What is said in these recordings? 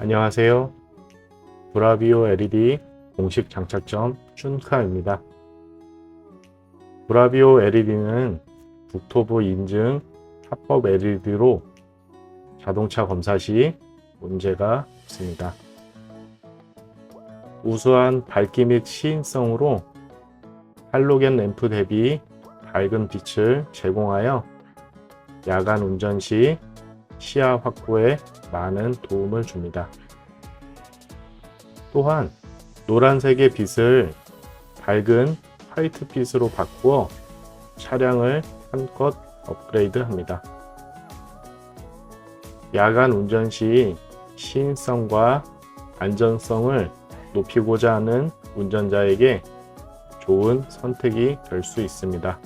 안녕하세요. 브라비오 LED 공식 장착점 쭌카입니다. 브라비오 LED는 국토부 인증 합법 LED로 자동차 검사 시 문제가 없습니다. 우수한 밝기 및 시인성으로 할로겐 램프 대비 밝은 빛을 제공하여 야간 운전 시 시야 확보에 많은 도움을 줍니다. 또한 노란색의 빛을 밝은 화이트빛으로 바꾸어 차량을 한껏 업그레이드 합니다. 야간 운전 시 시인성과 안전성을 높이고자 하는 운전자에게 좋은 선택이 될 수 있습니다.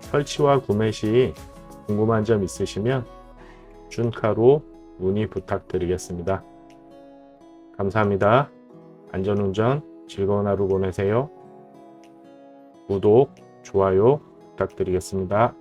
설치와 구매 시 궁금한 점 있으시면 준카로 문의 부탁드리겠습니다. 감사합니다. 안전운전 즐거운 하루 보내세요. 구독, 좋아요 부탁드리겠습니다.